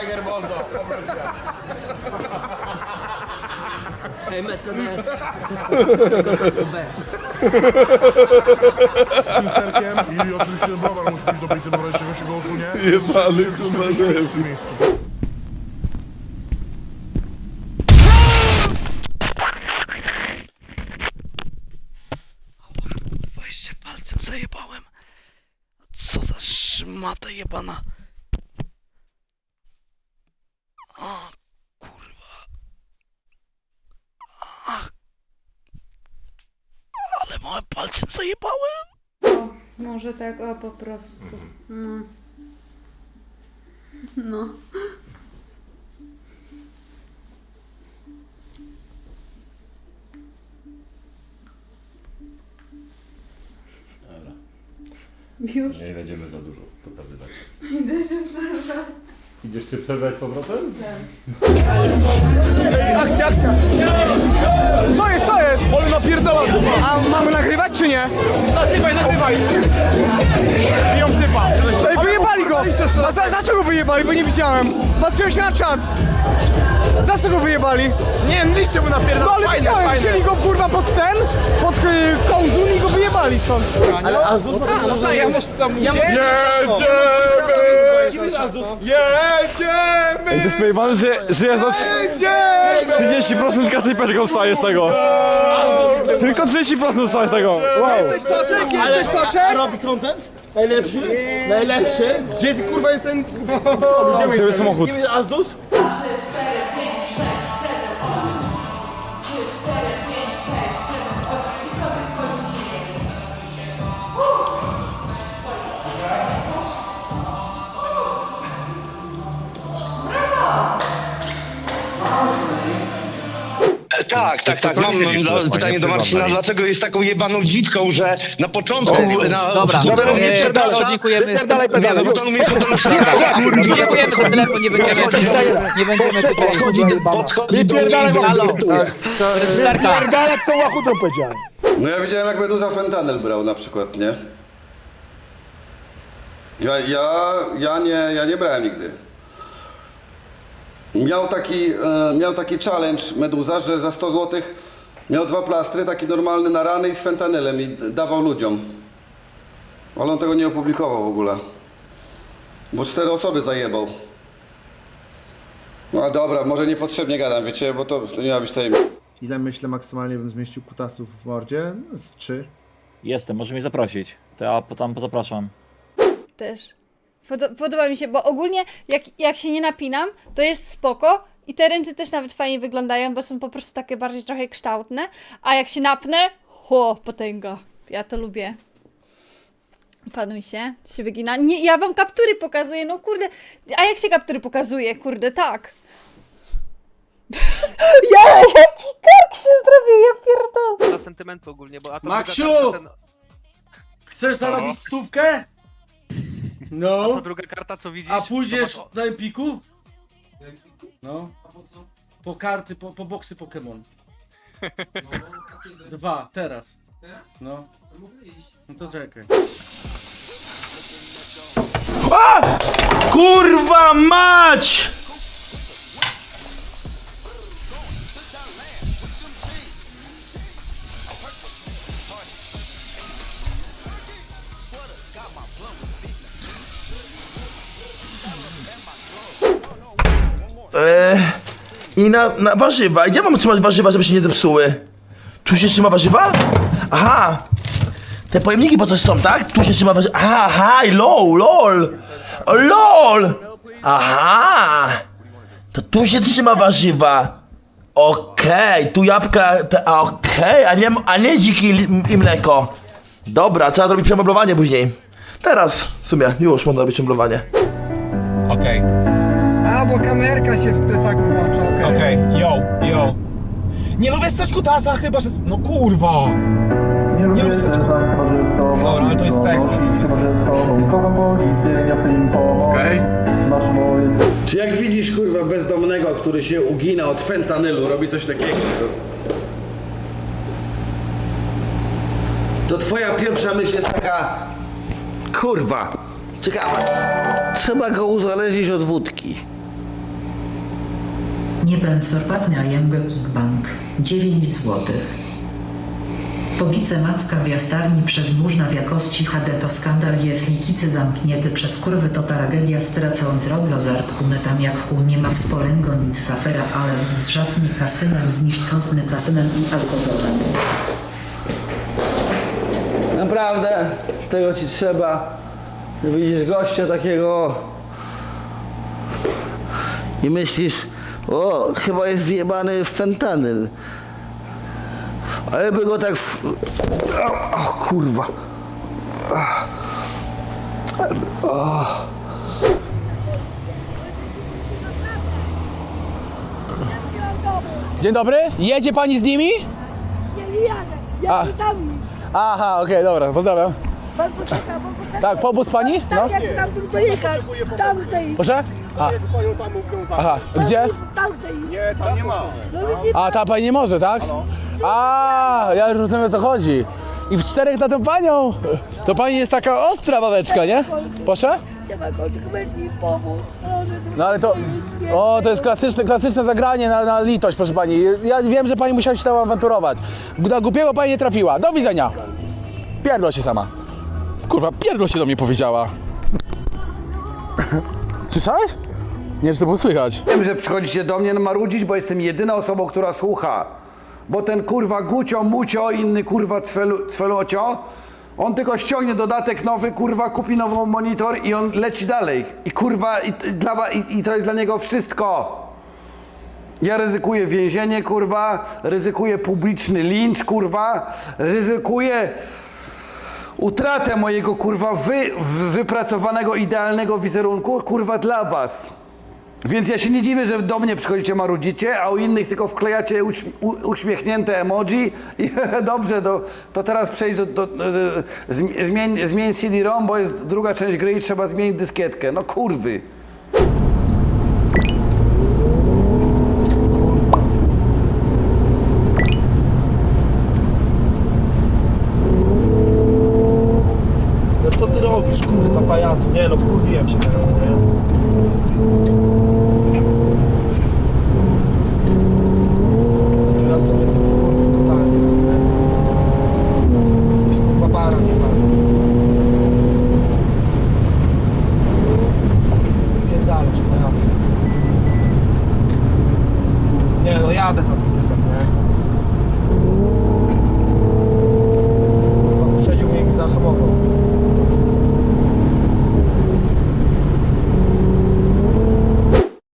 Tiger Boldo. Hej, Mercedes. Z tym serkiem i oczywiście browar musi być dobry, tym browarem się go usunie. Jebany, kurwa, 40 w tym miejscu. Weźcie palcem zajebałem. Co za szmata jebana. O kurwa. Ach. Ale palcem zajebałem. O, może tak, o po prostu. No. No. Już. Nie będziemy za dużo pokazywać. Idę się przerwać. Idziesz się przerwać z powrotem? Akcja, akcja! Co jest, co jest? Ole napierdala! A mamy nagrywać czy nie? Nagrywaj, nagrywaj! Biją typa! Ej, wyjebali go! A za, za co go wyjebali? Bo nie widziałem. Patrzyłem się na czat. Za co go wyjebali? Nie wiem, liście mu napierdala. No ale widziałem, wzięli go kurwa pod ten, pod y, kołzun i go wyjebali stąd. Ale a znów no, tak, no, tak, ja muszę tam... Ja Jedziemy! To jest pojebane, że, że ja za 30% kasy Petką staje z tego. Tylko 30% dostaję z tego. Wow. Jesteś toczek, jesteś toczek. robi content? Najlepszy? Najlepszy? Gdzie ty kurwa jest ten... Ciebie samochód. Azdus? Tak, tak, tak. Mam pytanie do Marcina. Dlaczego jest taką jebaną dziwką, że na początku... Na, Dobra, Dobra, e, to dziękujemy. Wypierdalaj Nie, pedale, no mnie Dziękujemy za telefon, nie będziemy, nie będziemy tutaj... podchodzi do Halo, Reżyserka. Wypierdalać tą łachutą powiedziałem. No ja widziałem jak Meduza fentanyl brał na przykład, nie? Ja, ja, ja, nie, ja nie brałem nigdy. Miał taki, e, miał taki challenge Meduza, że za 100 zł miał dwa plastry, taki normalny na rany i z fentanylem i d- dawał ludziom. Ale on tego nie opublikował w ogóle. Bo cztery osoby zajebał. No a dobra, może niepotrzebnie gadam, wiecie, bo to, to nie ma być tajemnica. Ile myślę maksymalnie bym zmieścił kutasów w mordzie? No, Z trzy. Jestem, może mnie zaprosić. To ja tam zapraszam. Też. Podo- podoba mi się, bo ogólnie jak, jak się nie napinam, to jest spoko i te ręce też nawet fajnie wyglądają, bo są po prostu takie bardziej trochę kształtne, a jak się napnę, ho, potęga. Ja to lubię. Panuj się, się wygina. Nie, ja wam kaptury pokazuję, no kurde. A jak się kaptury pokazuje? Kurde, tak. ja, jaki kark się zrobił, ja pierdolę. dla sentymentu ogólnie, bo a to Maksiu! Chcesz zarobić stówkę? A No. to druga karta co widzisz? A pójdziesz masz- na Empiku? No. Po karty, po, po boksy Pokémon. Dwa, teraz. No. No to czekaj. Kurwa mać! Eee, I na, na warzywa. Gdzie mam trzymać warzywa, żeby się nie zepsuły? Tu się trzyma warzywa? Aha! Te pojemniki po coś są, tak? Tu się trzyma warzywa. Aha, aha, i lol, lol! LOL! Aha! To tu się trzyma warzywa. Okej, tu jabłka, te, a okej, a, nie, a nie dziki i mleko. Dobra, trzeba zrobić przemeblowanie później. Teraz, w sumie, już można robić przemeblowanie. Okej, A, bo kamerka się w plecaku włącza, okej. okej, yo, yo. Nie lubię stać kutasa, chyba że... No kurwa! Nie lubię stać kutasa. Dobra, ale to jest seks, to jest bez sensu. Okej. Czy jak widzisz kurwa bezdomnego, który się ugina od fentanylu, robi coś takiego, to twoja pierwsza myśl jest taka kurwa, ciekawe, trzeba go uzależnić od wódki. Nie pan sorpatny, a jęgę kickbank. 9 złotych. Pobice macka w jastarni przez murzna w jakości HD to skandal jest likicy zamknięty przez kurwy to tragedia stracąc rodlo zarpkune tam jak nie ma wspólnego nic z afera ale z wrzasny kasynem zniszczony kasynem i alkoholem. Naprawdę, tego ci trzeba. Widzisz gościa takiego i myślisz, o, chyba jest wjebany w fentanyl. Ale by go tak w... O, o kurwa. Dzień dobry, jedzie pani z nimi? Nie, nie jadę. Ja A. tam. Aha, okej, dobra, pozdrawiam. Pan poczeka, bo poczeka. Tak, pobóz pani? No. jak tam tu dojechać. Tam tej. Proszę? A. Aha, gdzie? Tam. Nie, tam nie ma. No więc nie A, ta pani nie może, tak? A, ja już rozumiem o co chodzi. I w czterech na tą panią. To pani jest taka ostra babeczka, nie? Proszę? go, tylko weź mi pomóż. Proszę, No ale to. O, to jest klasyczne, klasyczne zagranie na, na litość, proszę pani. Ja wiem, że pani musiała się tam awanturować. Na głupiego pani nie trafiła. Do widzenia. Pierdol się sama. Kurwa, pierdol się do mnie powiedziała. Słyszałeś? Nie, że to było słychać. Wiem, że przychodzicie do mnie marudzić, bo jestem jedyną osobą, która słucha. Bo ten kurwa Gucio, Mucio, inny kurwa cwelu, Cwelocio, on tylko ściągnie dodatek nowy, kurwa, kupi nową monitor i on leci dalej. I kurwa, i, i, dla, i, i to jest dla niego wszystko. Ja ryzykuję więzienie, kurwa, ryzykuję publiczny lincz, kurwa, ryzykuję utratę mojego, kurwa, wy, wypracowanego, idealnego wizerunku, kurwa, dla was. Więc ja się nie dziwię, że do mnie przychodzicie marudzicie, a u innych tylko wklejacie uśmiechnięte emoji i dobrze, to, to teraz przejdź do, do, do, zmi- zmień, zmień CD-ROM, bo jest druga część gry i trzeba zmienić dyskietkę. No kurwy.